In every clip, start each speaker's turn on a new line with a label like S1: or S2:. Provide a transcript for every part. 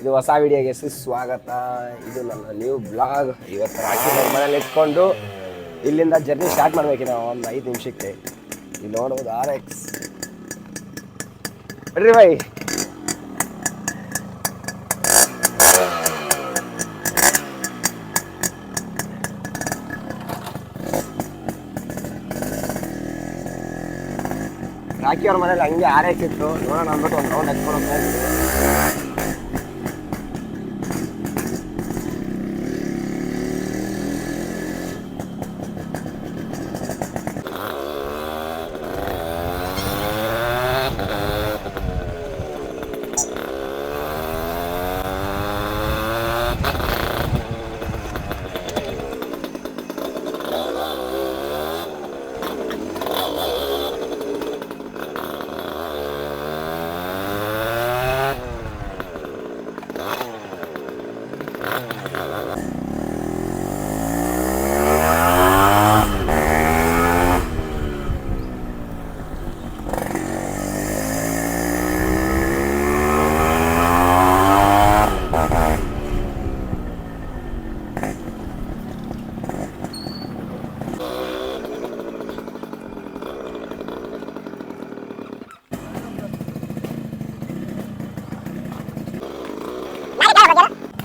S1: ಇದು ಹೊಸ ವಿಡಿಯೋಗೆ ಸ್ವಾಗತ ಇದು ನನ್ನ ನ್ಯೂ ಬ್ಲಾಗ್ ಇವತ್ತು ರಾಕಿ ಮನೇಲಿ ಇಟ್ಕೊಂಡು ಇಲ್ಲಿಂದ ಜರ್ನಿ ಸ್ಟಾರ್ಟ್ ಮಾಡ್ಬೇಕು ನಾವು ಒಂದು ಐದು ನಿಮಿಷಕ್ಕೆ. ಇಲ್ಲಿ ನೋಡ್ಬೋದು ಆರ್ ಎಕ್ಸ್ ಬರ್ರಿ ಬೈ ರಾಕಿ ಅವ್ರ ಮನೇಲಿ ಹಂಗೆ ಆರ್ ಎಕ್ಸ್ ಇತ್ತು. ನೋಡೋಣ ಅಂದ್ಬಿಟ್ಟು ಒಂದು ರೌಂಡ್ ಹೋಗ್ತಾ Uh,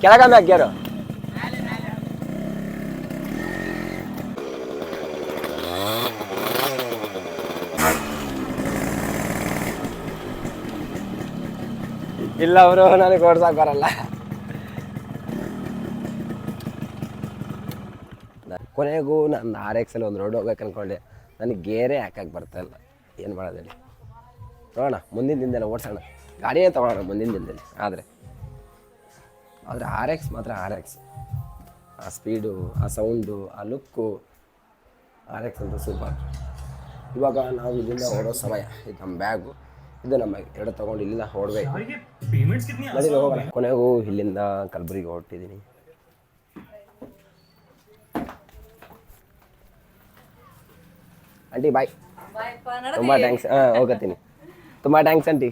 S1: ಕೆಳಗಮ್ಮೆ ಹಾಕ್ಯಾರು ಇಲ್ಲ ಅವರು, ನನಗೆ ಓಡ್ಸಕ್ ಬರಲ್ಲ. ಕೊನೆಗೂ ನಾನು ಆರ್ ಎಕ್ಸ್ ಅಲ್ಲಿ ಒಂದು ರೋಡ್ ಹೋಗ್ಬೇಕು ಅನ್ಕೊಂಡೆ. ನನಗೆ ಗೇರೇ ಹಾಕಕ್ಕೆ ಬರ್ತಾ ಇಲ್ಲ. ಏನು ಮಾಡೋದು ಹೇಳಿ. ನೋಡೋಣ, ಮುಂದಿನ ದಿನದಲ್ಲಿ ಓಡಿಸೋಣ. ಗಾಡಿಯೇ ತಗೊಳ್ಳೋಣ ಮುಂದಿನ ದಿನದಲ್ಲಿ, ಆದರೆ. ಆದರೆ ಆರ್ ಎಕ್ಸ್ ಮಾತ್ರ ಆರ್ ಎಕ್ಸ್ ಆ ಸ್ಪೀಡು ಆ ಸೌಂಡು ಆ ಲುಕ್ಕು ಆರ್ ಎಕ್ಸ್ ಅಂತ ಸೂಪರ್ ಇವಾಗ ನಾವು ಇಲ್ಲಿಂದ ಓಡೋ ಸಮಯ. ಇದು ನಮ್ಮ ಬ್ಯಾಗು ಇದು ನಮ್ಮ ಎರಡು ತೊಗೊಂಡು ಇಲ್ಲಿಂದ ಓಡಬೇಕು ಕೊನೆಗೂ ಇಲ್ಲಿಂದ ಕಲಬುರಗಿ ಹೊರಟಿದ್ದೀನಿ. ಆಂಟಿ ಬಾಯ್ ತುಂಬ ಥ್ಯಾಂಕ್ಸ್ ಹಾಂ ಹೋಗತ್ತೀನಿ. ತುಂಬ ಥ್ಯಾಂಕ್ಸ್ ಆಂಟಿ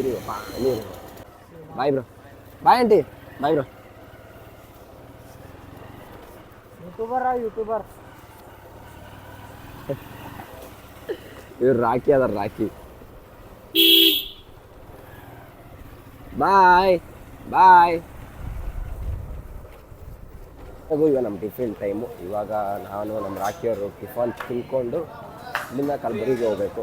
S1: ಇರಿಯಪ್ಪ ನೀರು bye bro. Bye aunty. Bye bro.
S2: YouTuber YouTuber.
S1: ಇವ್ರು ರಾಕಿ ಅದಾರ ರಾಕಿ ಬಾಯ್ ಬಾಯ್. ಇವಾಗ ನಮ್ಮ ಟಿಫಿನ್ ಟೈಮು. ಇವಾಗ ನಾನು ನಮ್ಮ ರಾಕಿಯವರು ಟಿಫನ್ ತಿನ್ಕೊಂಡು ಇಲ್ಲಿಂದ ಕಲಬುರಗಿಗೆ ಹೋಗಬೇಕು.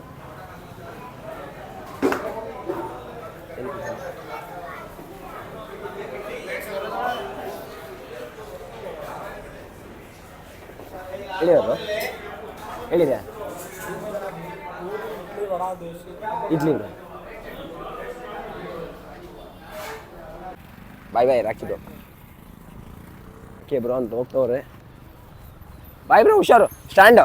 S1: ಅವರು ಹೇಳಿದೆ ಇಡ್ಲಿ ಬಾಯ್ ಬಾಯ್ ರಾಕಿದ್ದು ಓಕೆ ಬ್ರೋ ಅಂತ ಹೋಗ್ತವ್ರೆ. ಬಾಯ್ ಬ್ರೋ ಹುಷಾರು. ಸ್ಟ್ಯಾಂಡ್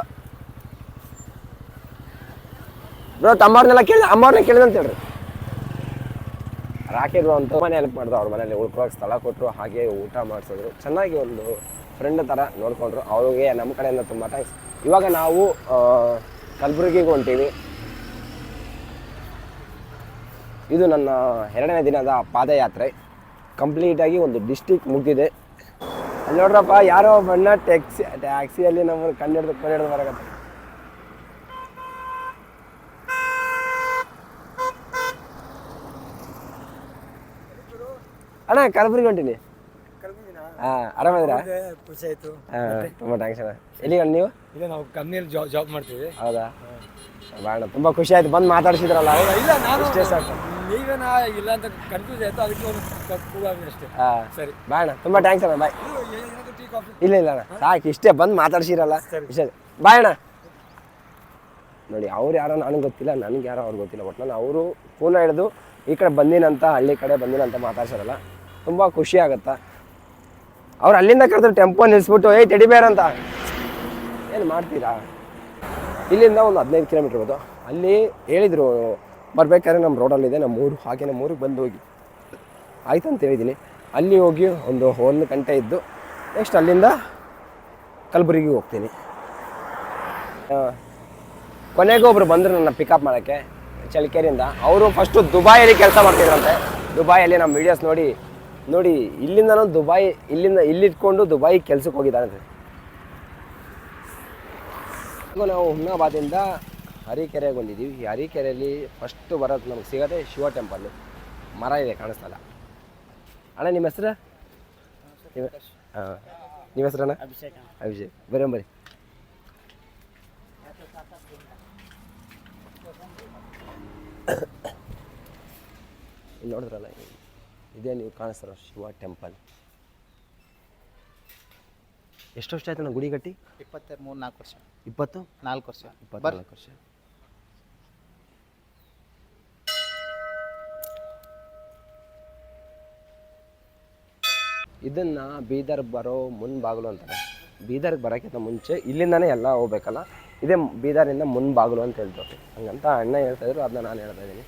S1: ಬ್ರೋ ತಮ್ಮವ್ರನ್ನೆಲ್ಲ ಕೇಳಿದ ಅಮ್ಮವ್ರನ್ನ ಕೇಳಿದಂತ ಹೇಳ್ರಿ. ರಾಕಿ ಬ್ರೋ ಅಂತ ಮನೆ ಹೆಲ್ಪ್ ಮಾಡಿದ್ರು ಅವ್ರ ಮನೇಲಿ ಉಳ್ಕೊಳಕ್ಕೆ ಸ್ಥಳ ಕೊಟ್ಟರು ಹಾಗೆ ಊಟ ಮಾಡಿಸಿದ್ರು. ಚೆನ್ನಾಗಿ ಒಂದು ಫ್ರೆಂಡ್ ಥರ ನೋಡಿಕೊಂಡ್ರು. ಅವ್ರಿಗೆ ನಮ್ಮ ಕಡೆಯಿಂದ ತುಂಬ ಥ್ಯಾಂಕ್ಸ್ ಇವಾಗ ನಾವು ಕಲಬುರಗಿಗೆ ಹೊಂಟೀವಿ. ಇದು ನನ್ನ ಎರಡನೇ ದಿನದ ಪಾದಯಾತ್ರೆ. ಕಂಪ್ಲೀಟಾಗಿ ಒಂದು ಡಿಸ್ಟಿಕ್ ಮುಗಿದಿದೆ. ಅಲ್ಲಿ ನೋಡ್ರಪ್ಪ, ಯಾರೋ ಬಣ್ಣ ಟ್ಯಾಕ್ಸಿ ಟ್ಯಾಕ್ಸಿಯಲ್ಲಿ ನಮ್ಮನ್ನು ಕಣ್ಣಿಡ್ದು ಕಣ್ಣಿಡ್ದು ಬರಕತ್ತ ಅಣ್ಣ ಕಲಬುರಗಿ ಹೊಂಟೀನಿ. ಹಾಂ ಆರಾಮದಿರಾ
S2: ಖುಷಿ ಆಯ್ತು.
S1: ತುಂಬ ಥ್ಯಾಂಕ್ಸ್ ಅಣ್ಣ. ಎಲ್ಲಿಗಣ್ಣ ನೀವು?
S2: ಇಲ್ಲ ನಾವು ಕಂಪ್ನಿಯಲ್ಲಿ ಜಾಬ್ ಜಾಬ್ ಮಾಡ್ತೀವಿ.
S1: ಹೌದಾ? ತುಂಬ ಖುಷಿ ಆಯ್ತು ಬಂದು ಮಾತಾಡ್ಸಿದ್ರಲ್ಲ?
S2: ಇಲ್ಲ ನಾನು
S1: ಇಷ್ಟೇ ಸಾಕು.
S2: ನೀವೇನ ಇಲ್ಲ ಅಂತ ಕನ್ಫ್ಯೂಸ್ ಆಯ್ತು ಅದಕ್ಕೆ ಒಂದು ಕೂಗಾಗಿದೆ ಅಷ್ಟೇ.
S1: ಹಾಂ.
S2: ಸರಿ.
S1: ಬಾಣ ತುಂಬ ಥ್ಯಾಂಕ್ಸ್ ಅಣ್ಣ ಬಾಯ್ ಇಲ್ಲ ಇಲ್ಲ ಅಣ್ಣ ಸಾಕು ಇಷ್ಟೇ ಬಂದು ಮಾತಾಡ್ಸಿರಲ್ಲ.
S2: ಸರಿ.
S1: ಇಷ್ಟೇ. ಬಾಯ್ ಅಣ್ಣ. ನೋಡಿ ಅವ್ರು ಯಾರೋ ನನಗೆ ಗೊತ್ತಿಲ್ಲ ನನಗೆ ಯಾರೋ ಅವ್ರು ಗೊತ್ತಿಲ್ಲ ಒಟ್ಟು ನಾನು ಅವರು ಫೋನ್ ಹಿಡಿದು ಈ ಕಡೆ ಬಂದಿನಂತ ಹಳ್ಳಿ ಕಡೆ ಬಂದಿನಂತ ಮಾತಾಡ್ಸಿರಲ್ಲ. ತುಂಬ ಖುಷಿ ಆಗುತ್ತಾ? ಅವ್ರು ಅಲ್ಲಿಂದ ಕರೆದ್ರು ಟೆಂಪೋ ನಿಲ್ಲಿಸ್ಬಿಟ್ಟು, ಏಯ್ ಟೆಡಿಬೇರ್ ಅಂತ. ಏನು ಮಾಡ್ತೀರಾ? ಇಲ್ಲಿಂದ ಒಂದು ಹದಿನೈದು ಕಿಲೋಮೀಟ್ರ್ ಇರ್ಬೋದು ಅಲ್ಲಿ ಹೇಳಿದರು, ಬರ್ಬೇಕಾದ್ರೆ ನಮ್ಮ ರೋಡಲ್ಲಿದೆ ನಮ್ಮ ಊರು, ಹಾಗೆ ನಮ್ಮ ಊರಿಗೆ ಬಂದು ಹೋಗಿ. ಆಯ್ತು ಅಂತ ಹೇಳಿದ್ದೀನಿ ಅಲ್ಲಿ ಹೋಗಿ ಒಂದು ಒಂದು ಗಂಟೆ ಇದ್ದು ನೆಕ್ಸ್ಟ್ ಅಲ್ಲಿಂದ ಕಲಬುರಗಿಗೆ ಹೋಗ್ತೀನಿ. ಕೊನೆಗೂ ಒಬ್ರು ಬಂದರು ನನ್ನ ಪಿಕಪ್ ಮಾಡೋಕ್ಕೆ ಚಳಿಕೆರಿಂದ ಅವರು ಫಸ್ಟು ದುಬಾಯಲ್ಲಿ ಕೆಲಸ ಮಾಡ್ತಿದ್ರಂತೆ. ದುಬಾಯಲ್ಲಿ ನಮ್ಮ ವೀಡಿಯೋಸ್ ನೋಡಿ ನೋಡಿ ಇಲ್ಲಿಂದ ದುಬಾಯಿ ಇಲ್ಲಿಂದ ಇಲ್ಲಿಟ್ಕೊಂಡು ದುಬಾಯಿ ಕೆಲ್ಸಕ್ಕೆ ಹೋಗಿದ್ದಾನೆ. ಹಾಗೂ ನಾವು ಹುಮ್ನಾಬಾದಿಂದ ಹರಿಕೆರೆಗೆ ಬಂದಿದ್ದೀವಿ ಈ ಹರಿಕೆರೆಯಲ್ಲಿ ಫಸ್ಟು ಬರೋದು ನಮ್ಗೆ ಸಿಗೋದೆ ಶಿವ ಟೆಂಪಲ್ಲು ಮರ ಇದೆ ಕಾಣಿಸ್ತಲ್ಲ ಅಣ್ಣ ನಿಮ್ಮ ಹೆಸರು? ನಿಮ್ಮ ಹಾಂ. ನಿಮ್ಮ ಹೆಸರಣ್ಣ
S3: ಅಭಿಷೇಕ
S1: ಅಭಿಷೇಕ್. ಬರೀ ಬರ್ರಿ ಇಲ್ಲಿ ನೋಡಿದ್ರಲ್ಲ ಇದೇ ನೀವು ಕಾಣಿಸ್ತಾರ? ಶಿವ ಟೆಂಪಲ್. ಎಷ್ಟು ವರ್ಷ ಆಯ್ತು ನಾವು ಗುಡಿ ಕಟ್ಟಿ
S3: ಇಪ್ಪತ್ತೆರಡು ಮೂರು ನಾಲ್ಕು ವರ್ಷ.
S1: ಇಪ್ಪತ್ತು?
S3: ನಾಲ್ಕು ವರ್ಷ.
S1: ಇಪ್ಪತ್ನಾಲ್ಕು ವರ್ಷ. ಇದನ್ನ ಬೀದರ್ ಬರೋ ಮುನ್ ಬಾಗಿಲು ಅಂತಾರೆ. ಬೀದರ್ಗೆ ಬರೋಕ್ಕಿಂತ ಮುಂಚೆ ಇಲ್ಲಿಂದಾನೇ ಎಲ್ಲ ಹೋಗ್ಬೇಕಲ್ಲ? ಇದೇ ಬೀದರಿಂದ ಮುನ್ ಬಾಗಿಲು ಅಂತ ಹೇಳ್ತಾರೆ. ಹಂಗಂತ ಅಣ್ಣ ಹೇಳ್ತಾ ಇದ್ರು ಅದನ್ನ ನಾನು ಹೇಳ್ತಾ ಇದ್ದೀನಿ.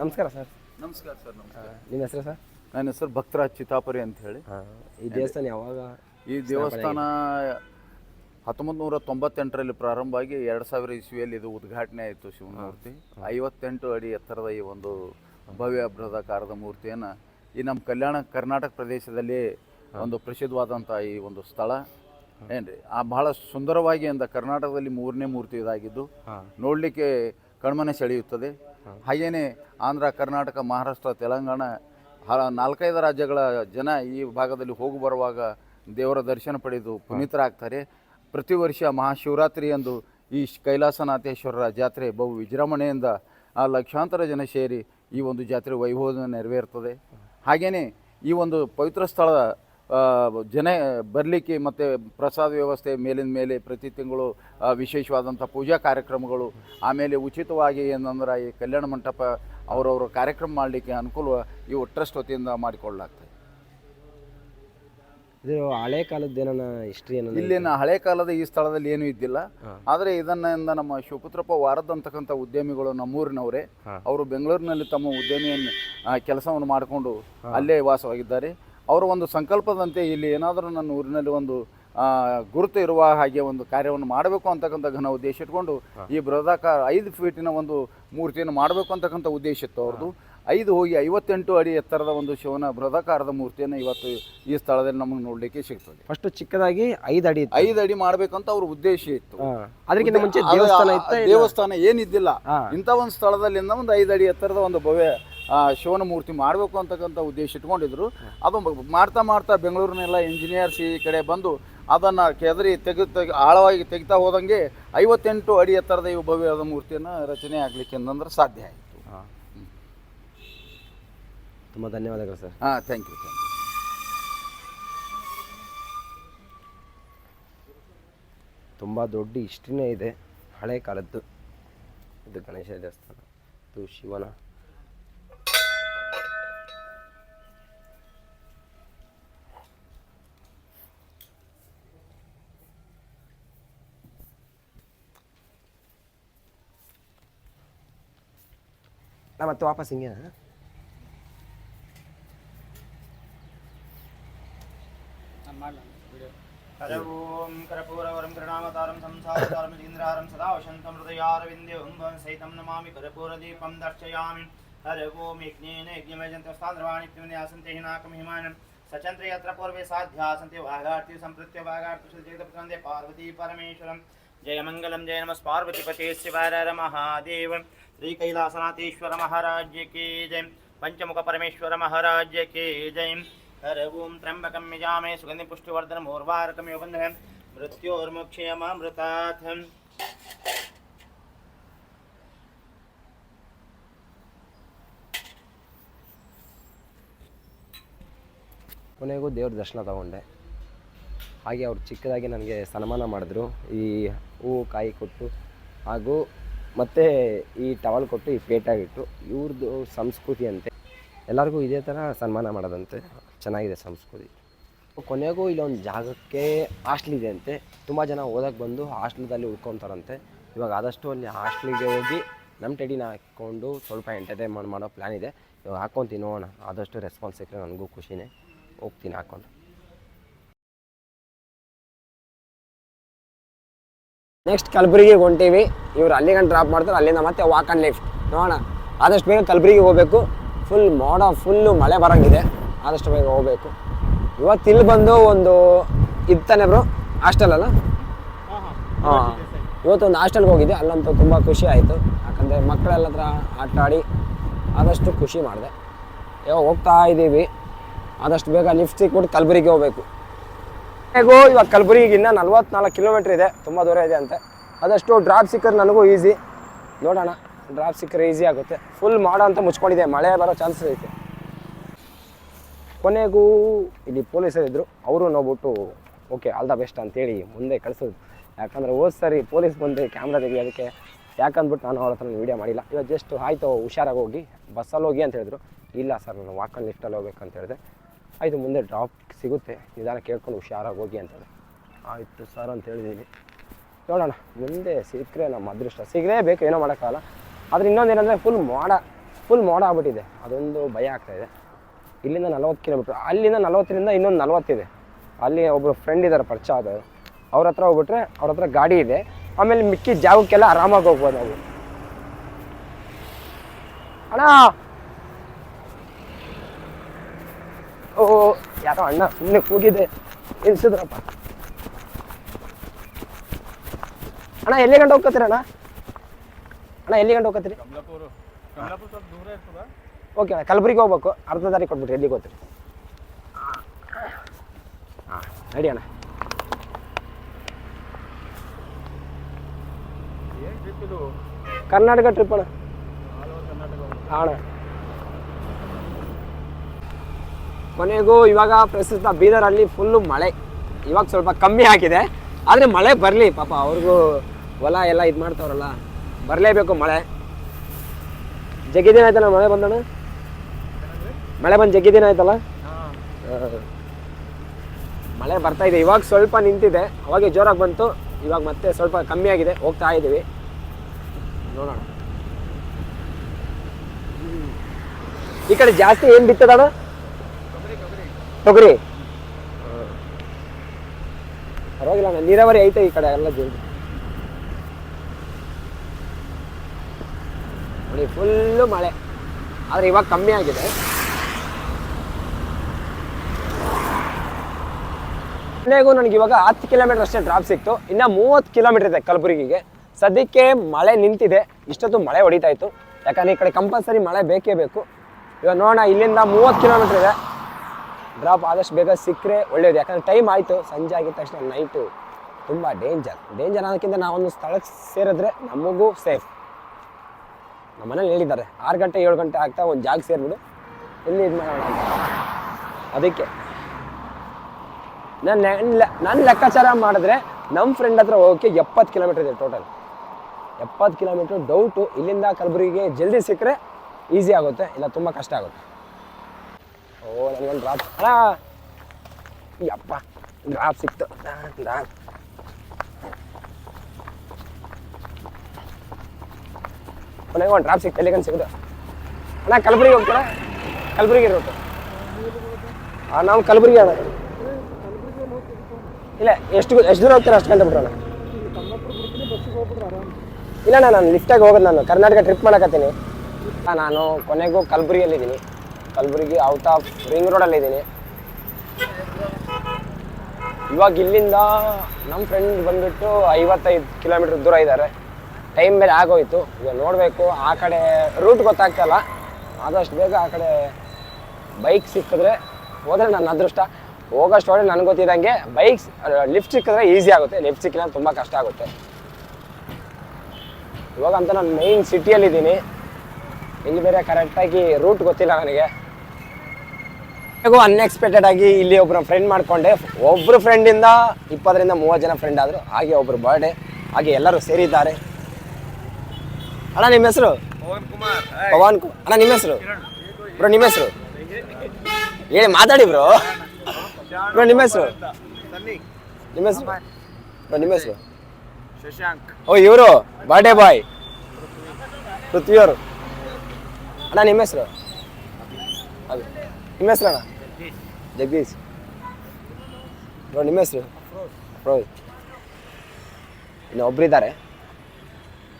S1: ನಮಸ್ಕಾರ ಸರ್.
S4: ನಮಸ್ಕಾರ ಸರ್ ನಮಸ್ಕಾರ.
S1: ನಿಮ್ಮ ಹೆಸರು ಸರ್?
S4: ನನ್ನ ಹೆಸರು ಭಕ್ತರಾಜ್ ಚಿತಾಪುರಿ ಅಂತ ಹೇಳಿ.
S1: ಈ ದೇವಸ್ಥಾನ ಯಾವಾಗ
S4: ಈ ದೇವಸ್ಥಾನ ಹತ್ತೊಂಬತ್ತು ನೂರ ತೊಂಬತ್ತೆಂಟರಲ್ಲಿ ಪ್ರಾರಂಭ ಆಗಿ ಎರಡು ಸಾವಿರ ಇಸ್ವಿಯಲ್ಲಿ ಇದು ಉದ್ಘಾಟನೆ ಆಯಿತು ಶಿವಮೂರ್ತಿ. ಐವತ್ತೆಂಟು ಅಡಿ ಎತ್ತರದ ಈ ಒಂದು ಭವ್ಯ ಬೃಹದಾಕಾರದ ಮೂರ್ತಿಯನ್ನು ಈ ನಮ್ಮ ಕಲ್ಯಾಣ ಕರ್ನಾಟಕ ಪ್ರದೇಶದಲ್ಲಿ ಒಂದು ಪ್ರಸಿದ್ಧವಾದಂಥ ಈ ಒಂದು ಸ್ಥಳ. ಏನ್ರಿ? ಆ ಬಹಳ ಸುಂದರವಾಗಿ ಅಂದ ಕರ್ನಾಟಕದಲ್ಲಿ ಮೂರನೇ ಮೂರ್ತಿ ಇದಾಗಿದ್ದು. ನೋಡಲಿಕ್ಕೆ ಕಣ್ಮನೆ ಸೆಳೆಯುತ್ತದೆ. ಹಾಗೇನೆ ಆಂಧ್ರ ಕರ್ನಾಟಕ ಮಹಾರಾಷ್ಟ್ರ ತೆಲಂಗಾಣ ಹಲ ನಾಲ್ಕೈದು ರಾಜ್ಯಗಳ ಜನ ಈ ಭಾಗದಲ್ಲಿ ಹೋಗಿ ಬರುವಾಗ ದೇವರ ದರ್ಶನ ಪಡೆದು ಪುನೀತರಾಗ್ತಾರೆ. ಪ್ರತಿ ವರ್ಷ ಮಹಾಶಿವರಾತ್ರಿಯಂದು ಈ ಕೈಲಾಸನಾಥೇಶ್ವರರ ಜಾತ್ರೆ ಬಹು ವಿಜೃಂಭಣೆಯಿಂದ ಆ ಲಕ್ಷಾಂತರ ಜನ ಸೇರಿ ಈ ಒಂದು ಜಾತ್ರೆ ವೈಭವದ ನೆರವೇರ್ತದೆ. ಹಾಗೆಯೇ ಈ ಒಂದು ಪವಿತ್ರ ಸ್ಥಳ ಆ, ಜನ ಬರಲಿಕ್ಕೆ ಮತ್ತು ಪ್ರಸಾದ ವ್ಯವಸ್ಥೆ ಮೇಲಿನ ಮೇಲೆ ಪ್ರತಿ ತಿಂಗಳು ವಿಶೇಷವಾದಂಥ ಪೂಜಾ ಕಾರ್ಯಕ್ರಮಗಳು ಆಮೇಲೆ ಉಚಿತವಾಗಿ ಏನಂದ್ರೆ ಈ ಕಲ್ಯಾಣ ಮಂಟಪ ಅವರವರ ಕಾರ್ಯಕ್ರಮ ಮಾಡಲಿಕ್ಕೆ ಅನುಕೂಲ ಇವು ಟ್ರಸ್ಟ್ ವತಿಯಿಂದ ಮಾಡಿಕೊಳ್ಳಲಾಗ್ತದೆ.
S1: ಇದು ಹಳೆ ಕಾಲದ ಏನನ್ನ ಹಿಸ್ಟ್ರಿ ಏನೋ
S4: ಇಲ್ಲಿನ ಹಳೆ ಕಾಲದ ಈ ಸ್ಥಳದಲ್ಲಿ ಏನೂ ಇದ್ದಿಲ್ಲ. ಆದರೆ ಇದನ್ನಿಂದ ನಮ್ಮ ಶಿವಪುತ್ರಪ್ಪ ವಾರದ ಅಂತಕ್ಕಂಥ ಉದ್ಯಮಿಗಳು ನಮ್ಮೂರಿನವರೇ ಅವರು ಬೆಂಗಳೂರಿನಲ್ಲಿ ತಮ್ಮ ಉದ್ಯಮಿಯನ್ನು ಕೆಲಸವನ್ನು ಮಾಡಿಕೊಂಡು ಅಲ್ಲೇ ವಾಸವಾಗಿದ್ದಾರೆ. ಅವರ ಒಂದು ಸಂಕಲ್ಪದಂತೆ ಇಲ್ಲಿ ಏನಾದರೂ ನನ್ನ ಊರಿನಲ್ಲಿ ಒಂದು ಗುರುತು ಇರುವ ಹಾಗೆ ಒಂದು ಕಾರ್ಯವನ್ನು ಮಾಡಬೇಕು ಅಂತಕ್ಕಂಥ ಘನ ಉದ್ದೇಶ ಇಟ್ಕೊಂಡು ಈ ಬೃಹದಾಕಾರ ಐದು ಫೀಟಿನ ಒಂದು ಮೂರ್ತಿಯನ್ನು ಮಾಡಬೇಕು ಅಂತಕ್ಕಂಥ ಉದ್ದೇಶ ಇತ್ತು ಅವ್ರದ್ದು. ಐದು ಹೋಗಿ ಐವತ್ತೆಂಟು ಅಡಿ ಎತ್ತರದ ಒಂದು ಶಿವನ ಬೃಹದಾಕಾರದ ಮೂರ್ತಿಯನ್ನು ಇವತ್ತು ಈ ಸ್ಥಳದಲ್ಲಿ ನಮಗೆ ನೋಡಲಿಕ್ಕೆ ಸಿಗ್ತದೆ.
S1: ಫಸ್ಟ್ ಚಿಕ್ಕದಾಗಿ ಐದು ಅಡಿ
S4: ಐದು ಅಡಿ ಮಾಡ್ಬೇಕಂತ ಅವ್ರ ಉದ್ದೇಶ ಇತ್ತು.
S1: ಅದಕ್ಕಿಂತ ಮುಂಚೆ ದೇವಸ್ಥಾನ
S4: ಆ-
S1: ಇತ್ತ
S4: ದೇವಸ್ಥಾನ ಏನಿದ್ದಿಲ್ಲ. ಇಂಥ ಒಂದು ಸ್ಥಳದಲ್ಲಿಂದ ಒಂದು ಐದು ಅಡಿ ಎತ್ತರದ ಒಂದು ಭವ್ಯ ಶಿವನ ಮೂರ್ತಿ ಮಾಡಬೇಕು ಅಂತಕ್ಕಂಥ ಉದ್ದೇಶ ಇಟ್ಕೊಂಡಿದ್ರು. ಅದು ಮಾಡ್ತಾ ಮಾಡ್ತಾ ಬೆಂಗಳೂರಿನೆಲ್ಲ ಇಂಜಿನಿಯರ್ಸ್ ಈ ಕಡೆ ಬಂದು ಅದನ್ನು ಕೆದರಿ ತೆಗೆ ತೆಗೆ ಆಳವಾಗಿ ತೆಗಿತಾ ಹೋದಂಗೆ ಐವತ್ತೆಂಟು ಅಡಿ ಎತ್ತರದ ಈ ಭವ್ಯವಾದ ಮೂರ್ತಿಯನ್ನು ರಚನೆ ಆಗಲಿಕ್ಕೆ ಅಂತಂದ್ರೆ ಸಾಧ್ಯ ಆಯಿತು.
S1: ತುಂಬ ಧನ್ಯವಾದಗಳು ಸರ್.
S4: ಹಾಂ ಥ್ಯಾಂಕ್ ಯು ಥ್ಯಾಂಕ್ ಯು
S1: ತುಂಬ ದೊಡ್ಡ ಇಷ್ಟನೇ ಇದೆ ಹಳೆ ಕಾಲದ್ದು. ಇದು ಗಣೇಶ ದೇವಸ್ಥಾನ. ಇದು ಶಿವನ ನಾ ಮತ್ತೆ ವಾಪಸ್ ಹಿಂಗೆ
S3: ನಾನು ಮಾಡಲ ವಿಡಿಯೋ
S5: हर ओं कर्पूरवरं कृणावतारं संसारतारं इन्द्रारं सदा वसन्तं हृदयारविन्दे उम्बं सहितं नमामि कर्पूरदीपं दर्शयामि हर ओं यज्ञेन यज्ञमयजन्तस्तान्द्रवाणित्युन्यासन्ते हिनाकं हिमानं सचन्त्र यत्र पूर्वे साध्यासन्ते वाघार्ति सम्पृत्य वाघार्तिशुजगतप्रसन्दे पार्वती परमेश्वरं जय मङ्गलं जय नमः पार्वतीपते शिवार महादेव ಶ್ರೀ ಕೈಲಾಸನಾಥೇಶ್ವರ ಮಹಾರಾಜ್ಯ ಕೇ ಜೈ. ಪಂಚಮುಖ ಪರಮೇಶ್ವರ ಮಹಾರಾಜ್ಯ ಕೇ ಜೈ. ಹರ ಓಂ ತ್ರಂಬಕಂ ಯಜಾಮೆ ಸುಗಂಧಿ ಪುಷ್ಟಿವರ್ಧನ ಮೂರ್ವಾರಕಂ ಯೋಗಂಧನ
S1: ಕೊನೆಗೂ ದೇವ್ರ ದರ್ಶನ ತಗೊಂಡೆ. ಹಾಗೆ ಅವ್ರು ಚಿಕ್ಕದಾಗಿ ನನಗೆ ಸನ್ಮಾನ ಮಾಡಿದ್ರು. ಈ ಹೂವು ಕಾಯಿ ಕೊಟ್ಟು ಹಾಗೂ ಮತ್ತು ಈ ಟವಲ್ ಕೊಟ್ಟು ಈ ಪೇಟಾಗಿಟ್ಟು ಇವ್ರದ್ದು ಸಂಸ್ಕೃತಿ ಅಂತೆ. ಎಲ್ಲರಿಗೂ ಇದೇ ಥರ ಸನ್ಮಾನ ಮಾಡೋದಂತೆ. ಚೆನ್ನಾಗಿದೆ ಸಂಸ್ಕೃತಿ. ಕೊನೆಗೂ ಇಲ್ಲೊಂದು ಜಾಗಕ್ಕೆ ಹಾಸ್ಟ್ಲ್ ಇದೆ ಅಂತೆ. ತುಂಬ ಜನ ಓದಕ್ಕೆ ಬಂದು ಹಾಸ್ಟ್ಲದಲ್ಲಿ ಉಳ್ಕೊತಾರಂತೆ. ಇವಾಗ ಆದಷ್ಟು ಅಲ್ಲಿ ಹಾಸ್ಟ್ಲಿಗೆ ಹೋಗಿ ನಮ್ಮ ಟೆಡಿನ ಹಾಕ್ಕೊಂಡು ಸ್ವಲ್ಪ ಎಂಟರ್ಟೈನ್ಮೆಂಟ್ ಮಾಡೋ ಪ್ಲ್ಯಾನ್ ಇದೆ. ಇವಾಗ ಹಾಕ್ಕೊಂತೀನಿ ನೋಡೋಣ ಆದಷ್ಟು ರೆಸ್ಪಾನ್ಸ್ ಸಿಕ್ಕರೆ ನನಗೂ ಖುಷಿನೇ. ಹೋಗ್ತೀನಿ ಹಾಕ್ಕೊಂಡು ನೆಕ್ಸ್ಟ್ ಕಲಬುರಗಿಗೆ ಹೊಂಟೀವಿ. ಇವ್ರು ಅಲ್ಲಿಗೆ ಡ್ರಾಪ್ ಮಾಡ್ತಾರೆ, ಅಲ್ಲಿಂದ ಮತ್ತೆ ವಾಕ್ ಆ್ಯಂಡ್ ಲಿಫ್ಟ್ ನೋಡೋಣ. ಆದಷ್ಟು ಬೇಗ ಕಲಬುರಗಿಗೆ ಹೋಗಬೇಕು. ಫುಲ್ ಮೋಡ ಫುಲ್ಲು ಮಳೆ ಬರೋಂಗಿದೆ. ಆದಷ್ಟು ಬೇಗ ಹೋಗಬೇಕು. ಇವತ್ತು ಇಲ್ಲಿ ಬಂದು ಒಂದು ಇತ್ತಾನೆ ಬ್ರೋ ಹಾಸ್ಟೆಲ್ ಅಲ್ಲ? ಹಾಂ ಇವತ್ತೊಂದು ಹಾಸ್ಟೆಲ್ಗೆ ಹೋಗಿದ್ದೆ. ಅಲ್ಲಂತೂ ತುಂಬ ಖುಷಿ ಆಯಿತು. ಯಾಕಂದರೆ ಮಕ್ಕಳೆಲ್ಲ ಹತ್ರ ಆಟ ಆಡಿ ಆದಷ್ಟು ಖುಷಿ ಮಾಡಿದೆ. ಯಾವಾಗ ಹೋಗ್ತಾ ಇದ್ದೀವಿ ಆದಷ್ಟು ಬೇಗ ಲಿಫ್ಟ್ ಸಿಕ್ಬಿಟ್ಟು ಕಲಬುರಗಿಗೆ ಹೋಗಬೇಕು. ಹೇಗೋ ಇವಾಗ ಕಲಬುರಗಿಗಿನ್ನ ನಲ್ವತ್ನಾಲ್ಕು ಕಿಲೋಮೀಟ್ರ್ ಇದೆ. ತುಂಬ ದೂರ ಇದೆ ಅಂತೆ. ಆದಷ್ಟು ಡ್ರಾಪ್ ಸಿಕ್ಕರೆ ನನಗೂ ಈಸಿ ನೋಡೋಣ ಡ್ರಾಪ್ ಸಿಕ್ಕರೆ ಈಸಿ ಆಗುತ್ತೆ. ಫುಲ್ ಮಾಡೋ ಅಂತ ಮುಚ್ಕೊಂಡಿದೆ ಮಳೆ ಬರೋ ಚಾನ್ಸಸ್ ಐತೆ. ಕೊನೆಗೂ ಇಲ್ಲಿ ಪೊಲೀಸರು ಇದ್ದರು ಅವರು ನೋಡ್ಬಿಟ್ಟು ಓಕೆ ಆಲ್ ದ ಬೆಸ್ಟ್ ಅಂತೇಳಿ ಮುಂದೆ ಕಳಿಸೋದು. ಯಾಕಂದರೆ ಹೋದ್ ಸರಿ ಪೊಲೀಸ್ ಬಂದು ಕ್ಯಾಮ್ರಾ ತೆಗಿಯೋದಕ್ಕೆ, ಯಾಕಂದ್ಬಿಟ್ಟು ನಾನು ಅವ್ರ ಹತ್ರ ವೀಡಿಯೋ ಮಾಡಿಲ್ಲ. ಇವಾಗ ಜಸ್ಟ್ ಆಯಿತು, ಹುಷಾರಾಗಿ ಹೋಗಿ ಬಸ್ಸಲ್ಲಿ ಹೋಗಿ ಅಂತ ಹೇಳಿದ್ರು. ಇಲ್ಲ ಸರ್, ನಾನು ವಾಕಲ್ಲಿ ಲಿಫ್ಟಲ್ಲಿ ಹೋಗ್ಬೇಕಂತ ಹೇಳಿದೆ. ಆಯಿತು ಮುಂದೆ ಡ್ರಾಪ್ ಸಿಗುತ್ತೆ. ನಿಧಾನ ಕೇಳ್ಕೊಂಡು ಹುಷಾರಾಗಿ ಹೋಗಿ ಅಂತಾರೆ ಆಯಿತು ಸರ್ ಅಂತ ಹೇಳಿದ್ದೀನಿ ನೋಡೋಣ, ಮುಂದೆ ಸಿಕ್ಕರೆ ನಮ್ಮ ಅದೃಷ್ಟ. ಸಿಗಲೇ ಬೇಕು, ಏನೋ ಮಾಡೋಕ್ಕಾಗಲ್ಲ. ಆದರೆ ಇನ್ನೊಂದೇನೆಂದರೆ ಫುಲ್ ಮೋಡ ಫುಲ್ ಮೋಡ ಆಗ್ಬಿಟ್ಟಿದೆ. ಅದೊಂದು ಭಯ ಆಗ್ತಾಯಿದೆ ಇಲ್ಲಿಂದ ನಲವತ್ತು ಕಿಲೋಮೀಟ್ರ್ ಅಲ್ಲಿಂದ ನಲವತ್ತರಿಂದ ಇನ್ನೊಂದು ನಲವತ್ತಿದೆ. ಅಲ್ಲಿ ಒಬ್ಬರು ಫ್ರೆಂಡ್ ಇದ್ದಾರೆ ಪರಿಚಯ ಆದವರು. ಅವ್ರ ಹತ್ರ ಹೋಗ್ಬಿಟ್ರೆ ಅವ್ರ ಹತ್ರ ಗಾಡಿ ಇದೆ. ಆಮೇಲೆ ಮಿಕ್ಕಿ ಜಾಗಕ್ಕೆಲ್ಲ ಆರಾಮಾಗಿ ಹೋಗ್ಬೋದು ನಾವು. ಅಣ್ಣ ಓ ಯಾರೋ ಅಣ್ಣ ಸುಮ್ಮನೆ ಕೂಗಿದೆ. ನಿಲ್ಸಿದ್ರಪ್ಪ ಅಣ್ಣ ಎಲ್ಲಿ ಗಂಟೆ ಹೋಗ್ಕತ್ತೀರ ಅಣ್ಣ? ಅಣ್ಣ ಎಲ್ಲಿ ಗಂಟೆ ಹೋಗ್ಕತ್ತೀರಿ? ಓಕೆ ಅಣ್ಣ ಕಲಬುರಗಿ ಹೋಗ್ಬೇಕು. ಅರ್ಧ ದಾರಿ ಕೊಟ್ಬಿಟ್ರಿ ಎಲ್ಲಿಗೆ ಹೋಗ್ತೀರಿ? ಹಾಂ ನಡಿ ಅಣ್ಣ. ಕರ್ನಾಟಕ ಟ್ರಿಪ್ ಅಣ್ಣ. ಅಣ್ಣ. ಕೊನೆಗೂ ಇವಾಗ ಪ್ರಸ್ತುತ ಬೀದರಲ್ಲಿ ಫುಲ್ಲು ಮಳೆ. ಇವಾಗ ಸ್ವಲ್ಪ ಕಮ್ಮಿ ಆಗಿದೆ. ಆದರೆ ಮಳೆ ಬರಲಿ ಪಾಪ ಅವ್ರಿಗೂ ಹೊಲ ಎಲ್ಲ ಇದು ಮಾಡ್ತಾವ್ರಲ್ಲ ಬರಲೇಬೇಕು ಮಳೆ. ಜಗ್ಗಿದಿನ ಆಯ್ತಲ್ಲ ಮಳೆ ಬಂದಣ ಮಳೆ ಬಂದು ಜಗ್ಗಿದಿನ ಆಯ್ತಲ್ಲ. ಮಳೆ ಬರ್ತಾ ಇದೆ. ಇವಾಗ ಸ್ವಲ್ಪ ನಿಂತಿದೆ. ಅವಾಗೆ ಜೋರಾಗಿ ಬಂತು. ಇವಾಗ ಮತ್ತೆ ಸ್ವಲ್ಪ ಕಮ್ಮಿ ಆಗಿದೆ. ಹೋಗ್ತಾ ಇದ್ದೀವಿ ನೋಡೋಣ. ಈ ಕಡೆ ಜಾಸ್ತಿ ಏನು ಬಿತ್ತದಣ್ಣ ತೊಗರಿ ಪರವಾಗಿಲ್ಲ ನೀರಾವರಿ ಐತೆ ಈ ಕಡೆ ಎಲ್ಲ ಜಲ್ದಿ ನೋಡಿ ಫುಲ್ಲು ಮಳೆ. ಆದರೆ ಇವಾಗ ಕಮ್ಮಿ ಆಗಿದೆ. ಕೊನೆಗೂ ನನಗೆ ಇವಾಗ ಹತ್ತು ಕಿಲೋಮೀಟರ್ ಅಷ್ಟೇ ಡ್ರಾಪ್ ಸಿಕ್ತು. ಇನ್ನು ಮೂವತ್ತು ಕಿಲೋಮೀಟರ್ ಇದೆ ಕಲಬುರಗಿಗೆ. ಸದ್ಯಕ್ಕೆ ಮಳೆ ನಿಂತಿದೆ. ಇಷ್ಟೊತ್ತು ಮಳೆ ಹೊಡಿತಾ ಇತ್ತು. ಯಾಕಂದ್ರೆ ಈ ಕಡೆ ಕಂಪಲ್ಸರಿ ಮಳೆ ಬೇಕೇ ಬೇಕು. ಇವಾಗ ನೋಡೋಣ, ಇಲ್ಲಿಂದ ಮೂವತ್ತು ಕಿಲೋಮೀಟರ್ ಇದೆ. ಡ್ರಾಪ್ ಆದಷ್ಟು ಬೇಗ ಸಿಕ್ಕರೆ ಒಳ್ಳೆಯದು ಯಾಕಂದರೆ ಟೈಮ್ ಆಯಿತು, ಸಂಜೆ ಆಗಿದ ತಕ್ಷಣ ನೈಟು ತುಂಬ ಡೇಂಜರ್ ಡೇಂಜರ್ ಅನ್ನೋದಕ್ಕಿಂತ ನಾವೊಂದು ಸ್ಥಳಕ್ಕೆ ಸೇರಿದ್ರೆ ನಮಗೂ ಸೇಫ್ ನಮ್ಮ ಮನೇಲಿ ಹೇಳಿದ್ದಾರೆ, ಆರು ಗಂಟೆ, ಏಳು ಗಂಟೆ ಆಗ್ತಾ ಒಂದು ಜಾಗ ಸೇರಿಬಿಡು. ಎಲ್ಲಿ ಇದು ಮಾಡೋಣ ಅಂತ. ಅದಕ್ಕೆ ನಾನು ನನ್ನ ಲೆಕ್ಕಾಚಾರ ಮಾಡಿದ್ರೆ ನಮ್ಮ ಫ್ರೆಂಡ್ ಹತ್ರ ಹೋಗೋಕ್ಕೆ ಎಪ್ಪತ್ತು ಕಿಲೋಮೀಟ್ರ್ ಇದೆ ಟೋಟಲ್ ಎಪ್ಪತ್ತು ಕಿಲೋಮೀಟ್ರ್ ಡೌಟು ಇಲ್ಲಿಂದ ಕಲಬುರಗಿಗೆ ಜಲ್ದಿ ಸಿಕ್ಕರೆ ಈಸಿ ಆಗುತ್ತೆ, ಇಲ್ಲ ತುಂಬ ಕಷ್ಟ ಆಗುತ್ತೆ. ಓ ನನಗೊಂದು ಡ್ರಾಪ್ ಅಣ್ಣ! ಯಪ್ಪ ಡ್ರಾಪ್ ಸಿಕ್ತು. ಡ್ರಾಪ್ ಕೊನೆಗೆ ಒಂದು ಡ್ರಾಪ್ ಸಿಕ್ತು ಎಲ್ಲಿಗಂತ ಸಿಗುತ್ತೆ ಅಣ್ಣ, ಕಲಬುರಗಿ ಹೋಗ್ತಾರ? ಕಲಬುರಗಿ ರೂಟು ಹಾಂ ನಾವು ಕಲಬುರಗಿ ಅಣ್ಣ. ಇಲ್ಲ, ಎಷ್ಟು ಎಷ್ಟು ದೂರ ಹೋಗ್ತೀರ ಅಷ್ಟು ಗಂಟೆ ಬಿಡ್ರಣ ಇಲ್ಲ ನಾನು ಲಿಫ್ಟಾಗಿ ಹೋಗೋದು ನಾನು. ಕರ್ನಾಟಕ ಟ್ರಿಪ್ ಮಾಡಕತ್ತೀನಿ. ನಾನು ಕೊನೆಗೂ ಕಲಬುರಗಿಯಲ್ಲಿದ್ದೀನಿ. ಕಲಬುರಗಿ ಔಟ್ ಆಫ್ ರಿಂಗ್ ರೋಡಲ್ಲಿದ್ದೀನಿ ಇವಾಗ ಇಲ್ಲಿಂದ ನಮ್ಮ ಫ್ರೆಂಡ್ ಬಂದ್ಬಿಟ್ಟು ಐವತ್ತೈದು ಕಿಲೋಮೀಟ್ರ್ ದೂರ ಇದ್ದಾರೆ. ಟೈಮ್ ಮೇಲೆ ಆಗೋಯ್ತು. ಈಗ ನೋಡಬೇಕು, ಆ ಕಡೆ ರೂಟ್ ಗೊತ್ತಾಗ್ತಲ್ಲ. ಆದಷ್ಟು ಬೇಗ ಆ ಕಡೆ ಬೈಕ್ ಸಿಕ್ಕಿದ್ರೆ ಹೋದ್ರೆ ನನ್ನ ಅದೃಷ್ಟ. ಹೋಗೋಷ್ಟು ಒಳ್ಳೆ ನನಗೆ ಗೊತ್ತಿದ್ದಂಗೆ ಬೈಕ್ಸ್ ಲಿಫ್ಟ್ ಸಿಕ್ಕಿದ್ರೆ ಈಸಿ ಆಗುತ್ತೆ. ಲಿಫ್ಟ್ ಸಿಕ್ಕಿಲ್ಲ ತುಂಬ ಕಷ್ಟ ಆಗುತ್ತೆ. ಇವಾಗಂತ ನಾನು ಮೈನ್ ಸಿಟಿಯಲ್ಲಿದ್ದೀನಿ ಇಲ್ಲಿ ಬೇರೆ ಕರೆಕ್ಟಾಗಿ ರೂಟ್ ಗೊತ್ತಿಲ್ಲ ನನಗೆ. ಹೇಗೋ ಅನ್ಎಕ್ಸ್ಪೆಕ್ಟೆಡ್ ಆಗಿ ಇಲ್ಲಿ ಒಬ್ಬರ ಫ್ರೆಂಡ್ ಮಾಡ್ಕೊಂಡೆ. ಒಬ್ಬರು ಫ್ರೆಂಡಿಂದ ಇಪ್ಪತ್ತರಿಂದ ಮೂವತ್ತು ಜನ ಫ್ರೆಂಡ್ ಆದರು. ಹಾಗೆ ಒಬ್ಬರು ಬರ್ಡೇ ಹಾಗೆ ಎಲ್ಲರೂ ಸೇರಿದ್ದಾರೆ. ಅಣ್ಣ ನಿಮ್ಮ ಹೆಸರು? ಪವನ್ ಕುಮಾರ್. ಅಣ್ಣ ನಿಮ್ಮ ಹೆಸರು? ಬ್ರೋ ನಿಮ್ಮ ಹೆಸರು? ಹೇಳಿ ಮಾತಾಡಿ ಬ್ರೋ. ಬ್ರೋ ನಿಮ್ಮ ಹೆಸರು? ನಿಮ್ಮ ಹೆಸರು? ಬ್ರೋ ನಿಮ್ಮ ಹೆಸರು?
S3: ಶಶಾಂಕ್.
S1: ಓ ಇವರು ಬರ್ಡೇ ಬಾಯ್ ಪೃಥ್ವಿಯವರು. ಅಣ್ಣ ನಿಮ್ಮ ಹೆಸರು? ಅದು. ನಿಮ್ಮ ಹೆಸರು ಅಣ್ಣ? ಜಗದೀಶ್. ಬ್ರೋ ನಿಮ್ಮ ಹೆಸರು? ರೋಹಿತ್ ಇನ್ನು ಒಬ್ಬರಿದ್ದಾರೆ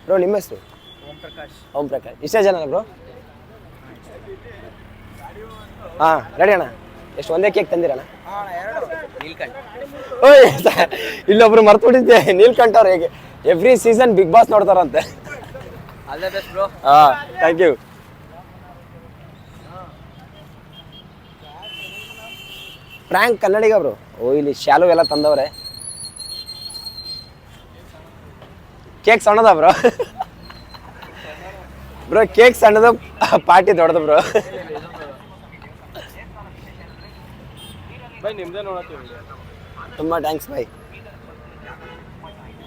S1: ಬ್ರೋ ನಿಮ್ಮ ಹೆಸರು?
S3: ಓಂ ಪ್ರಕಾಶ್
S1: ಓಂ ಪ್ರಕಾಶ್. ಇಷ್ಟೇ ಜನ ಬ್ರೋ? ಹಾಂ ರೆಡಿ ಅಣ್ಣ? ಎಷ್ಟು ಒಂದೇ ಕೇಕ್ ತಂದಿರಣ್ಣ? ಓಯ್ ಇಲ್ಲೊಬ್ರು ಮರ್ತು ಬಿಟ್ಟಿದ್ದೆ ನೀಲ್ಕಂಠ ಅವ್ರು ಹೇಗೆ? ಎವ್ರಿ ಸೀಸನ್ ಬಿಗ್ ಬಾಸ್ ನೋಡ್ತಾರಂತೆ. ಹಾ thank you prank Kannadiga bro ಓ ಇಲ್ಲಿ ಶಾಲು ಎಲ್ಲ ತಂದವ್ರೆ. ಕೇಕ್ ಸಣ್ಣದ ಬ್ರೋ. ಬ್ರೋ ಕೇಕ್ ಸಣ್ಣದ ಪಾರ್ಟಿ ದೊಡ್ಡದು ಬ್ರೋ. ತುಂಬ ಥ್ಯಾಂಕ್ಸ್ ಬೈ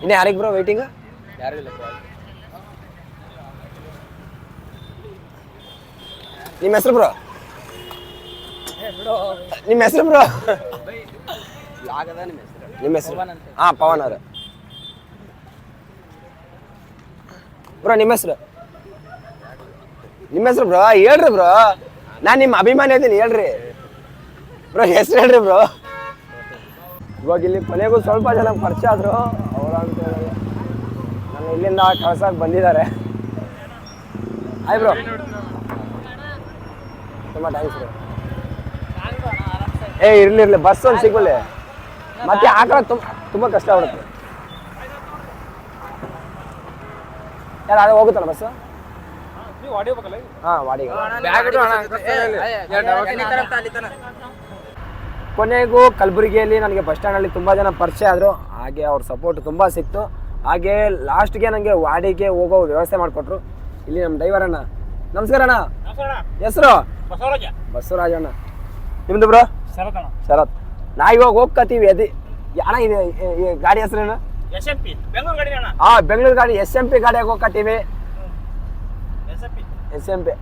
S1: ಇನ್ನು ಯಾರಿಗೆ ಬ್ರೋ ವೆಯ್ಟಿಂಗ್
S2: ಇಲ್ಲ
S1: ನಿಮ್ಮ ಹೆಸರು ಬ್ರೋ? ನಿಮ್ಮ ಹೆಸರು ಬ್ರೋ?
S3: ನಿಮ್ಮ ಹೆಸರು?
S1: ಹೆಸರು
S3: ಪವನ್.
S1: ಹಾಂ ಅವರು. ಬ್ರೋ, ನಿಮ್ಮ ಹೆಸರು? ನಿಮ್ಮ ಹೆಸರು ಬ್ರೋ? ಹೇಳ್ರಿ ಬ್ರೋ. ನಾನು ನಿಮ್ಮ ಅಭಿಮಾನಿ ಇದ್ದೀನಿ ಹೇಳ್ರಿ. ಬ್ರೋ, ಹೆಸರು ಹೇಳ್ರಿ ಬ್ರೋ. ಇವಾಗ ಇಲ್ಲಿ ಕೊನೆಗೂ ಸ್ವಲ್ಪ ಜನ ಪರಿಚಯ ಆದರು. ಅವರ ಅಂತ ನಾನು ಇಲ್ಲಿಂದ ಕಳ್ಸಕ್ಕೆ ಬಂದಿದ್ದಾರೆ. ಆಯ್ ಬ್ರೋ. ತುಂಬ ಥ್ಯಾಂಕ್ಸ್ ಬ್ರೋ. ಏ ಇರ್ಲಿ ಇರ್ಲಿ ಬಸ್ ಒಂದು ಸಿಗ್ಬಲ್ಲಿ ಮತ್ತೆ ಆಕಳ ತುಂಬ ತುಂಬಾ ಕಷ್ಟ ಆಗುತ್ತೆ ಯಾರು ಅದೇ ಹೋಗುತ್ತಲ್ಲ ಬಸ್ ಹಾಂ
S2: ಬ್ಯಾಗ್
S1: ಕೊನೆಗೂ ಕಲಬುರಗಿಯಲ್ಲಿ ನನಗೆ ಬಸ್ ಸ್ಟ್ಯಾಂಡಲ್ಲಿ ತುಂಬಾ ಜನ ಪರಿಚಯ ಆದ್ರು. ಹಾಗೆ ಅವ್ರ ಸಪೋರ್ಟ್ ತುಂಬಾ ಸಿಕ್ತು. ಹಾಗೆ ಲಾಸ್ಟ್ಗೆ ನನಗೆ ವಾಡಿಗೆ ಹೋಗೋ ವ್ಯವಸ್ಥೆ ಮಾಡಿಕೊಟ್ರು. ಇಲ್ಲಿ ನಮ್ಮ ಡ್ರೈವರ್ ಅಣ್ಣ. ನಮಸ್ಕಾರ ಅಣ್ಣ. ಹೆಸರು?
S2: ಬಸವರಾಜ.
S1: ಬಸವರಾಜ್ ಅಣ್ಣ. ನಿಮ್ದು ಬ್ರೋ ಶರತ್ ನಾ ಇವಾಗ ಹೋಗ್ಕತ್ತೀವಿ. ಅದಿ ಅಣ್ಣ ಇದು ಈ- ಈ ಗಾಡಿ ಹೆಸರೇನು
S2: ಎಸ್ ಎಂ ಪಿ ಬೆಂಗಳೂರು ಗಾಡಿ ಅಣ್ಣ.
S1: ಆ ಬೆಂಗಳೂರು ಗಾಡಿ ಎಸ್ ಎಂ ಪಿ ಗಾಡಿಯಾಗ ಹೋಗ್ಕತ್ತೀವಿ.
S2: S M P
S1: S M P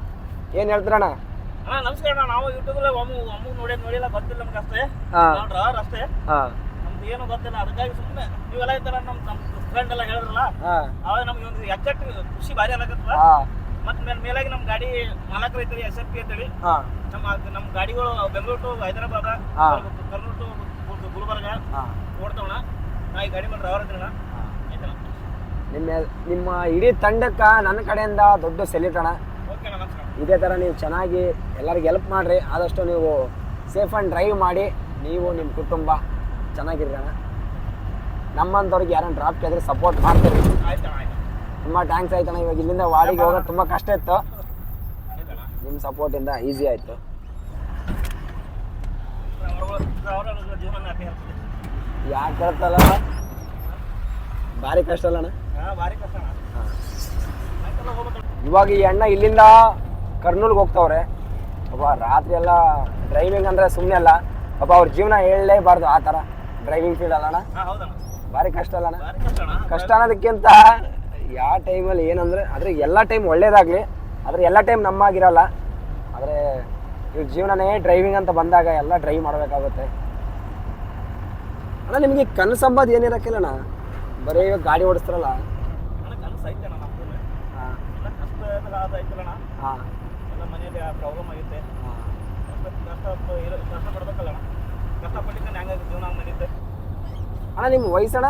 S1: ಏನು ಹೇಳ್ತೀರಣ್ಣ
S2: ಅಣ್ಣ? ನಮಸ್ಕಾರ ಅಣ್ಣ. ನಾವು ಯೂಟ್ಯೂಬ್ ಒಮ್ಮೆ ಒಮ್ಮೆ ನೋಡಿ ನೋಡಿಲ್ಲ ಗೊತ್ತಿಲ್ಲ ನಮ್ಗೆ ಅಷ್ಟೇ.
S1: ಹಾ.
S2: ನೋಡ್ರ ರಸ್ತೆ
S1: ಹಾ.
S2: ನಮ್ದು ಏನು ಗೊತ್ತಿಲ್ಲ. ಅದಕ್ಕಾಗಿ ಸುಮ್ಮನೆ ನೀವೆಲ್ಲ ಇದ್ದಾರ ನಮ್ಮ ನಮ್ಮ ಫ್ರೆಂಡ್ ಎಲ್ಲ ಹೇಳಿದ್ರಲ್ಲ
S1: ಹಾ.
S2: ಅವಾಗ ನಮ್ಗೆ ಒಂದು ಎಕ್ಸಾಕ್ಟ್ ಖುಷಿ ಭಾರಿ
S1: ಹಾಂ.
S2: ಮತ್ತೆ ಮೇಲೆ ಮೇಲಾಗಿ ನಮ್ಮ ಗಾಡಿ ಮಾಲಕರು ಐತ್ರಿ ಎಸ್ ಎಫ್ ಪಿ ಅಂತೇಳಿ.
S1: ಹಾಂ.
S2: ನಮ್ಮ ನಮ್ಮ ಗಾಡಿಗಳು ಬೆಂಗಳೂರು ಟು ಹೈದರಾಬಾದ
S1: ಹಾ.
S2: ಕರ್ನೂರು ಟು ಗುಲ್- ಗುಲ್ಬರ್ಗ
S1: ಹಾಂ.
S2: ಓಡ್ತಾವಣ. ನಾ ಈ ಗಾಡಿ ಮೇಲೆ ಡ್ರೈವರ್ ಆಯ್ತಣ್ಣ.
S1: ನಿಮ್ಮ ನಿಮ್ಮ ಇಡೀ ತಂಡಕ್ಕೆ ನನ್ನ ಕಡೆಯಿಂದ ದೊಡ್ಡ ಸೆಲ್ಯೂಟ್ ಅಣ್ಣ.
S2: ಓಕೆ ಅಣ್ಣ ನಮಸ್ಕಾರ.
S1: ಇದೇ ಥರ ನೀವು ಚೆನ್ನಾಗಿ ಎಲ್ಲರಿಗೆ ಹೆಲ್ಪ್ ಮಾಡಿರಿ. ಆದಷ್ಟು ನೀವು ಸೇಫ್ ಆ್ಯಂಡ್ ಡ್ರೈವ್ ಮಾಡಿ. ನೀವು ನಿಮ್ಮ ಕುಟುಂಬ ಚೆನ್ನಾಗಿರಿ ಅಣ್ಣ. ನಮ್ಮಂಥವ್ರಿಗೆ ಯಾರನ್ನ ಡ್ರಾಪ್ ಕೇಳಿದ್ರೆ ಸಪೋರ್ಟ್ ಮಾಡ್ತೀರಿ.
S2: ಆಯ್ತಣ್ಣ ಆಯ್ತು.
S1: ತುಂಬ ಟ್ಯಾಂಕ್ಸ್ ಆಯ್ತಣ್ಣ. ಇವಾಗ ಇಲ್ಲಿಂದ ವಾಡಿಗೆ ಹೋಗೋದು ತುಂಬ ಕಷ್ಟ ಇತ್ತು. ನಿಮ್ಮ ಸಪೋರ್ಟಿಂದ ಈಸಿ ಆಯಿತು. ಯಾಕೆ ಕೇಳ್ತಲ್ಲ ಭಾರಿ ಕಷ್ಟ
S2: ಅಲ್ಲಣ್ಣ.
S1: ಇವಾಗ ಈ ಅಣ್ಣ ಇಲ್ಲಿಂದ ಕರ್ನೂಲ್ಗೆ ಹೋಗ್ತಾವ್ರೆ. ಒಬ್ಬ ರಾತ್ರಿ ಎಲ್ಲ ಡ್ರೈವಿಂಗ್ ಅಂದರೆ ಸುಮ್ಮನೆ ಅಲ್ಲ. ಒಬ್ಬ ಅವ್ರ ಜೀವನ ಹೇಳಲೇಬಾರ್ದು ಆ ಥರ ಡ್ರೈವಿಂಗ್ ಫೀಲ್ಡ್
S2: ಅಲ್ಲಣ್ಣ.
S1: ಭಾರಿ ಕಷ್ಟ
S2: ಅಲ್ಲಣ್ಣ. ಕಷ್ಟ
S1: ಅನ್ನೋದಕ್ಕಿಂತ ಯಾವ ಟೈಮಲ್ಲಿ ಏನಂದರೆ ಆದರೆ ಎಲ್ಲ ಟೈಮ್ ಒಳ್ಳೇದಾಗಲಿ ಆದರೆ ಎಲ್ಲ ಟೈಮ್ ನಮ್ಮಾಗಿರಲ್ಲ. ಆದರೆ ಇವ್ರ ಜೀವನನೇ ಡ್ರೈವಿಂಗ್ ಅಂತ ಬಂದಾಗ ಎಲ್ಲ ಡ್ರೈವ್ ಮಾಡಬೇಕಾಗುತ್ತೆ. ಅಣ್ಣ ನಿಮಗೆ ಕನಸಂಬದ ಏನಿರೋಕ್ಕಿಲ್ಲ ಅಣ್ಣ ಬರೀ ಇವಾಗ ಗಾಡಿ ಓಡಿಸ್ತಾರಲ್ಲ?
S2: ಕನಸು
S1: ಹಾಂ.
S2: ಅಣ್ಣ.
S1: ನಿಮ್ಮ ವಯಸ್ಸಣ್ಣ?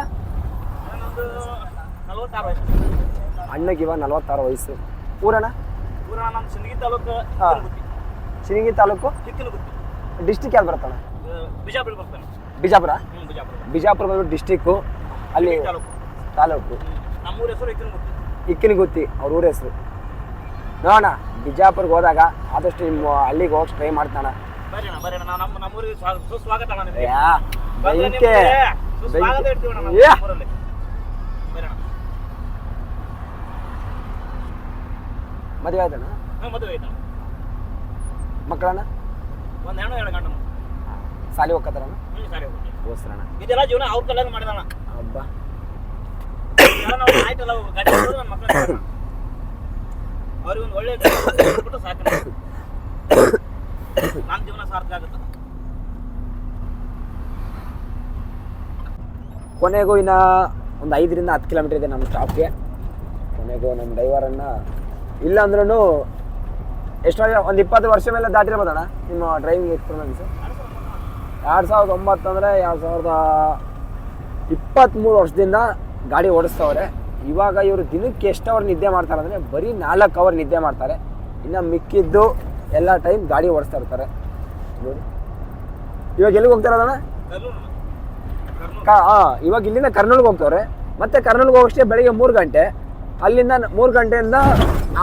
S1: ಅಣ್ಣಗೆ ಇವಾಗ ನಲ್ವತ್ತಾರು ವಯಸ್ಸು. ಊರಣ್ಣ?
S2: ಊರ ನಮ್ಮ ಸಿಂದಗಿ ತಾಲೂಕು
S1: ಹಾ.
S2: ಚಿಕ್ಕನಗುತ್ತಿ
S1: ಶಿರಿಂಗಿ ತಾಲೂಕು? ಡಿಸ್ಟಿಕ್ ಯಾವ್ದು ಬರುತ್ತಣ್ಣ?
S2: ಬಿಜಾಪುರ ಬರ್ತಾನೆ
S1: ಬಿಜಾಪುರ?
S2: ಹ್ಞೂ ಬಿಜಾಪುರ
S1: ಬಿಜಾಪುರ ಬಂದ್ಬಿಟ್ಟು ಡಿಸ್ಟಿಕ್ಕು ಅಲ್ಲಿ
S2: ತಾಲೂಕು.
S1: ತಾಲೂಕು.
S2: ನಮ್ಮೂರ ಹೆಸರು ಇಕ್ಕನಗುತ್ತಿ
S1: ಇಕ್ಕಿನಗುತ್ತಿ ಅವ್ರ ಊರ ಹೆಸರು. ನೋಡೋಣ ಬಿಜಾಪುರ್ಗೆ ಹೋದಾಗ ಆದಷ್ಟು ನಿಮ್ಮ ಹಳ್ಳಿಗೆ ಹೋಗಿ ಟ್ರೈ ಮಾಡ್ತಾನೆ
S2: ಬರ್ರಿ ಅಣ್ಣ ಬರ್ರಿ ಅಣ್ಣ. ನಾವು ನಮ್ಮ ನಮ್ಮೂರಿಗೆ ಸ್ವಾ- ಸುಸ್ವಾಗತ ಅಣ್ಣ ನಿಮಗೆ.
S1: ಯಾ
S2: ಬಂದ್ರೆ
S1: ಬೆಂಕಿ.
S2: ನಿಮ್ಗೆ ಸುಸ್ವಾಗತ. ಅಣ್ಣ ನಮ್ಮೂರಲ್ಲಿ ಬರ್ರಿ ಅಣ್ಣ
S1: ಮದುವೆ ಆಯ್ತಣ್ಣ
S2: ಹ್ಞೂ ಮದುವೆ ಆಯ್ತು.
S1: ಮಕ್ಕಳಣ್ಣ
S2: ಒಂದು ಹೆಣ್ಣು ಎರಡು ಗಂಡ
S1: ಸಾಲಿ ಹೋಗ್ತಾರಣ್ಣ
S2: ಹ್ಞೂ ಸರಿ ಹೋಗ್ತೀವಿ ಇದೆಲ್ಲ ಜೀವನ ಅವ್ರ ಕಲ್ಯಾಣ ಮಾಡಿದಣ್ಣ
S1: ಹಬ್ಬ.
S2: ಆಯ್ತಲ್ಲ ಗಾಡಿ ನನ್ನ ಮಕ್ಕಳು ಅವ್ರಿಗೆ ಒಂದು ಒಳ್ಳೆ ಸಾಕು. ನನ್ನ ಜೀವನ ಸಾರ್ಥಕ ಆಗುತ್ತೆ.
S1: ಕೊನೆಗೂ ಇನ್ನ ಒಂದು ಐದರಿಂದ ಹತ್ತು ಕಿಲೋಮೀಟರ್ ಇದೆ ನಮ್ಮ ಸ್ಟಾಪ್ಗೆ ಕೊನೆಗೂ ನಮ್ಮ ಡ್ರೈವರನ್ನು ಇಲ್ಲ ಅಂದ್ರೂ ಎಷ್ಟು ಒಂದು ಇಪ್ಪತ್ತು ವರ್ಷ ಮೇಲೆ ದಾಟಿರ್ಬೋದಣ್ಣ ನಿಮ್ಮ ಡ್ರೈವಿಂಗ್ ಎಕ್ಸ್ಪೀರಿಯನ್ಸ್ ಎರಡು ಸಾವಿರದ ಒಂಬತ್ತು ಅಂದರೆ ಎರಡು ಸಾವಿರದ ಇಪ್ಪತ್ತ್ಮೂರು ವರ್ಷದಿಂದ ಗಾಡಿ ಓಡಿಸ್ತವ್ರೆ. ಇವಾಗ ಇವರು ದಿನಕ್ಕೆ ಎಷ್ಟು ಅವರ್ ನಿದ್ದೆ ಮಾಡ್ತಾರೆ ಅಂದರೆ ಬರೀ ನಾಲ್ಕು ಅವರ್ ನಿದ್ದೆ ಮಾಡ್ತಾರೆ. ಇನ್ನು ಮಿಕ್ಕಿದ್ದು ಎಲ್ಲ ಟೈಮ್ ಗಾಡಿ ಓಡಿಸ್ತಾ ಇರ್ತಾರೆ. ಇವಾಗ ಎಲ್ಲಿಗೆ ಹೋಗ್ತಾ ಇರೋದಣ್ಣ? ಕಾ ಹಾಂ ಇವಾಗ ಇಲ್ಲಿಂದ ಕರ್ನೂಲ್ಗೆ ಹೋಗ್ತವ್ರೆ. ಮತ್ತೆ ಕರ್ನೂಲ್ಗೆ ಹೋಗೋಷ್ಟೇ ಬೆಳಿಗ್ಗೆ ಮೂರು ಗಂಟೆ. ಅಲ್ಲಿಂದ ಮೂರು ಗಂಟೆಯಿಂದ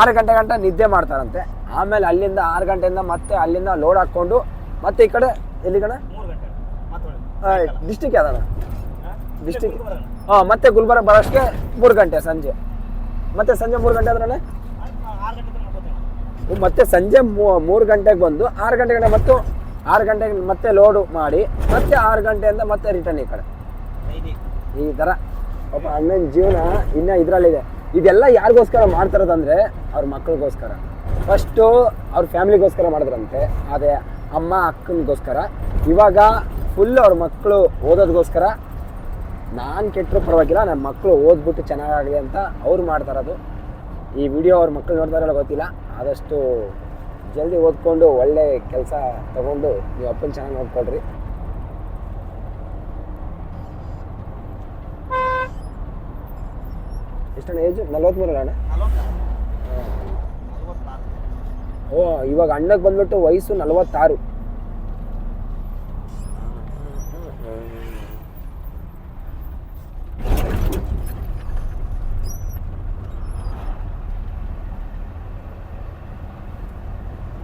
S1: ಆರು ಗಂಟೆ ಗಂಟ ನಿದ್ದೆ ಮಾಡ್ತಾರಂತೆ. ಆಮೇಲೆ ಅಲ್ಲಿಂದ ಆರು ಗಂಟೆಯಿಂದ ಮತ್ತೆ ಅಲ್ಲಿಂದ ಲೋಡ್ ಹಾಕ್ಕೊಂಡು ಮತ್ತೆ ಈ ಕಡೆ ಎಲ್ಲಿ
S2: ಕಡೆ
S1: ಡಿಸ್ಟಿಕ್ ಯಾವ್ದಣ್ಣ ಡಿಸ್ಟಿಕ್ ಹಾಂ? ಮತ್ತೆ ಗುಲ್ಬರ್ಗ ಬರೋಷ್ಟಕ್ಕೆ ಮೂರು ಗಂಟೆ ಸಂಜೆ. ಮತ್ತೆ ಸಂಜೆ ಮೂರು ಗಂಟೆ
S2: ಆದ್ರೆ
S1: ಮತ್ತೆ ಸಂಜೆ ಮೂರು ಗಂಟೆಗೆ ಬಂದು ಆರು ಗಂಟೆ ಗಂಟೆ ಮತ್ತು ಆರು ಗಂಟೆಗೆ ಮತ್ತೆ ಲೋಡು ಮಾಡಿ ಮತ್ತೆ ಆರು ಗಂಟೆಯಿಂದ ಮತ್ತೆ ರಿಟರ್ನ್ ಈ ಕಡೆ. ಈ ಥರ ಒಬ್ಬ ಅಣ್ಣನ ಜೀವನ ಇನ್ನ ಇದರಲ್ಲಿದೆ. ಇದೆಲ್ಲ ಯಾರಿಗೋಸ್ಕರ ಮಾಡ್ತಾರದಂದ್ರೆ ಅವ್ರ ಮಕ್ಕಳಿಗೋಸ್ಕರ. ಫಸ್ಟು ಅವ್ರ ಫ್ಯಾಮಿಲಿಗೋಸ್ಕರ ಮಾಡಿದ್ರಂತೆ ಅದೇ ಅಮ್ಮ ಅಕ್ಕನಿಗೋಸ್ಕರ. ಇವಾಗ ಫುಲ್ ಅವ್ರ ಮಕ್ಕಳು ಓದೋದಕ್ಕೋಸ್ಕರ ನಾನು ಕೆಟ್ಟರು ಪರವಾಗಿಲ್ಲ ನನ್ನ ಮಕ್ಕಳು ಓದ್ಬಿಟ್ಟು ಚೆನ್ನಾಗಾಗಲಿ ಅಂತ ಅವ್ರು ಮಾಡ್ತಾರದು. ಈ ವಿಡಿಯೋ ಅವ್ರ ಮಕ್ಕಳು ನೋಡ್ತಾರಲ್ಲ ಗೊತ್ತಿಲ್ಲ, ಆದಷ್ಟು ಜಲ್ದಿ ಓದ್ಕೊಂಡು ಒಳ್ಳೆ ಕೆಲಸ ತಗೊಂಡು ನೀವು ಅಪ್ಪನ ಚೆನ್ನಾಗಿ ನೋಡ್ಕೊಳ್ರಿ. ಎಷ್ಟಣ್ಣ ಏಜು ನಲ್ವತ್ಮೂರಲ್ಲ ಅಣ್ಣ? ಓ ಇವಾಗ ಅಣ್ಣಗೆ ಬಂದ್ಬಿಟ್ಟು ವಯಸ್ಸು ನಲವತ್ತಾರು.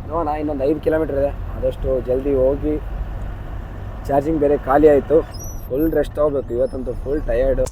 S1: ನೋಡೋಣ ಇನ್ನೊಂದು ಐದು ಕಿಲೋಮೀಟರ್ ಇದೆ. ಆದಷ್ಟು ಜಲ್ದಿ ಹೋಗಿ ಚಾರ್ಜಿಂಗ್ ಬೇರೆ ಖಾಲಿ ಆಯಿತು. ಫುಲ್ ರೆಸ್ಟ್ ಹೋಗ್ಬೇಕು ಇವತ್ತಂತೂ ಫುಲ್ ಟಯರ್ಡು